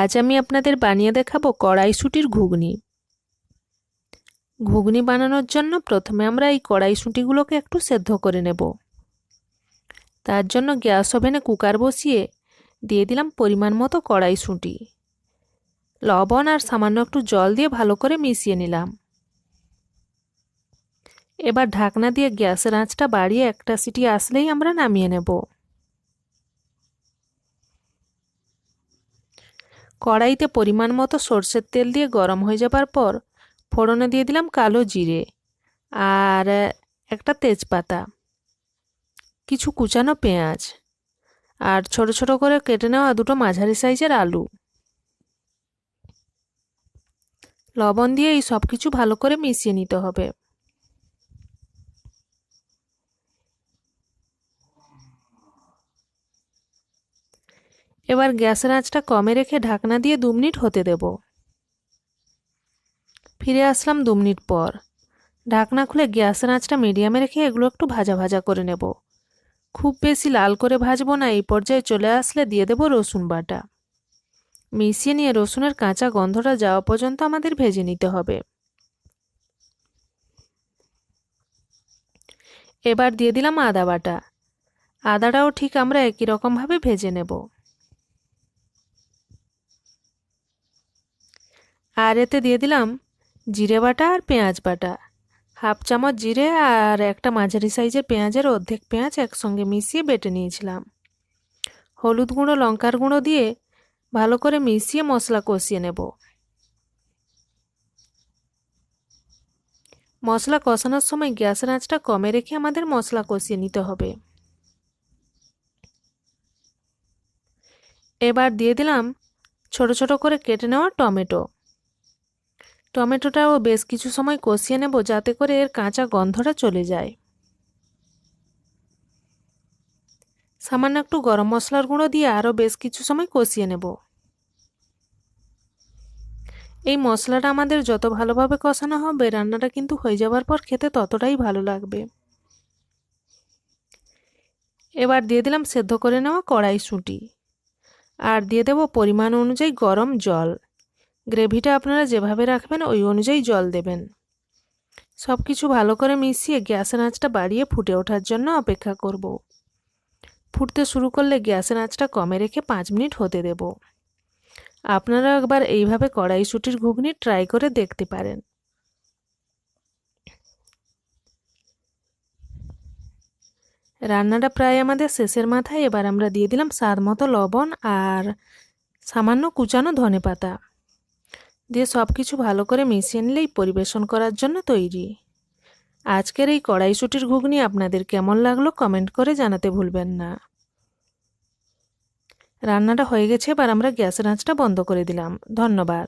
আজ আমি আপনাদের বানিয়ে দেখাবো কড়াইশুঁটির ঘুগনি। ঘুগনি বানানোর জন্য প্রথমে আমরা এই কড়াইশুঁটিগুলোকে একটু সেদ্ধ করে নেব। তার জন্য গ্যাস ওভেনে কুকার বসিয়ে দিয়ে দিলাম পরিমাণ মতো কড়াইশুঁটি। লবণ আর সামান্য একটু জল দিয়ে ভালো করে মিশিয়ে নিলাম। এবার ঢাকনা দিয়ে গ্যাসের আঁচটা বাড়িয়ে একটা সিটি আসলেই আমরা নামিয়ে নেব। কড়াইতে পরিমাণ মতো সর্ষের তেল দিয়ে গরম হয়ে যাবার পর ফোড়নে দিয়ে দিলাম কালো জিরে আর একটা তেজপাতা, কিছু কুচানো পেঁয়াজ আর ছোট ছোট করে কেটে নেওয়া দুটো মাঝারি সাইজের আলু। লবণ দিয়ে এই সব কিছু ভালো করে মিশিয়ে নিতে হবে। এবার গ্যাসের আঁচটা কমে রেখে ঢাকনা দিয়ে দু মিনিট হতে দেব। ফিরে আসলাম দু মিনিট পর। ঢাকনা খুলে গ্যাসের আঁচটা মিডিয়ামে রেখে এগুলো একটু ভাজা ভাজা করে নেব। খুব বেশি লাল করে ভাজবো না, এই পর্যায়ে চলে আসলে দিয়ে দেব রসুন বাটা। মিশিয়ে নিয়ে রসুনের কাঁচা গন্ধটা যাওয়া পর্যন্ত আমাদের ভেজে নিতে হবে। এবার দিয়ে দিলাম আদা বাটা। আদাটাও ঠিক আমরা একই রকমভাবে ভেজে নেব। আর এতে দিয়ে দিলাম জিরে বাটা আর পেঁয়াজ বাটা। হাফ চামচ জিরে আর একটা মাঝারি সাইজের পেঁয়াজের অর্ধেক পেঁয়াজ একসঙ্গে মিশিয়ে বেটে নিয়েছিলাম। হলুদ গুঁড়ো, লঙ্কার গুঁড়ো দিয়ে ভালো করে মিশিয়ে মশলা কষিয়ে নেব। মশলা কষানোর সময় গ্যাসের আঁচটা কমে রেখে আমাদের মশলা কষিয়ে নিতে হবে। এবার দিয়ে দিলাম ছোট ছোট করে কেটে নেওয়া টমেটো। টমেটোটাও বেশ কিছু সময় কষিয়ে নেব যাতে করে এর কাঁচা গন্ধটা চলে যায়। সামান্য একটু গরম মশলার গুঁড়ো দিয়ে আরও বেশ কিছু সময় কষিয়ে নেব। এই মশলাটা আমাদের যত ভালোভাবে কষানো হবে, রান্নাটা কিন্তু হয়ে যাওয়ার পর খেতে ততটাই ভালো লাগবে। এবার দিয়ে দিলাম সেদ্ধ করে নেওয়া কড়াইশুঁটি। আর দিয়ে দেব পরিমাণ অনুযায়ী গরম জল। গ্রেভিটা আপনারা যেভাবে রাখবেন, ওই অনুযায়ী জল দেবেন। সব কিছু ভালো করে মিশিয়ে গ্যাসের আঁচটা বাড়িয়ে ফুটে ওঠার জন্য অপেক্ষা করব। ফুটতে শুরু করলে গ্যাসের আঁচটা কমে রেখে পাঁচ মিনিট হতে দেব। আপনারা একবার এইভাবে কড়াইশুটির ঘুগনি ট্রাই করে দেখতে পারেন। রান্নাটা প্রায় আমাদের শেষের মাথায়, এবার আমরা দিয়ে দিলাম স্বাদ মতো লবণ আর সামান্য কুচানো ধনে পাতা দিয়ে সব কিছু ভালো করে মিশিয়ে নিলেই পরিবেশন করার জন্য তৈরি। আজকের এই কড়াইশুটির ঘুগনি আপনাদের কেমন লাগল কমেন্ট করে জানাতে ভুলবেন না। রান্নাটা হয়ে গেছে, এবার আমরা গ্যাসের আঁচটা বন্ধ করে দিলাম। ধন্যবাদ।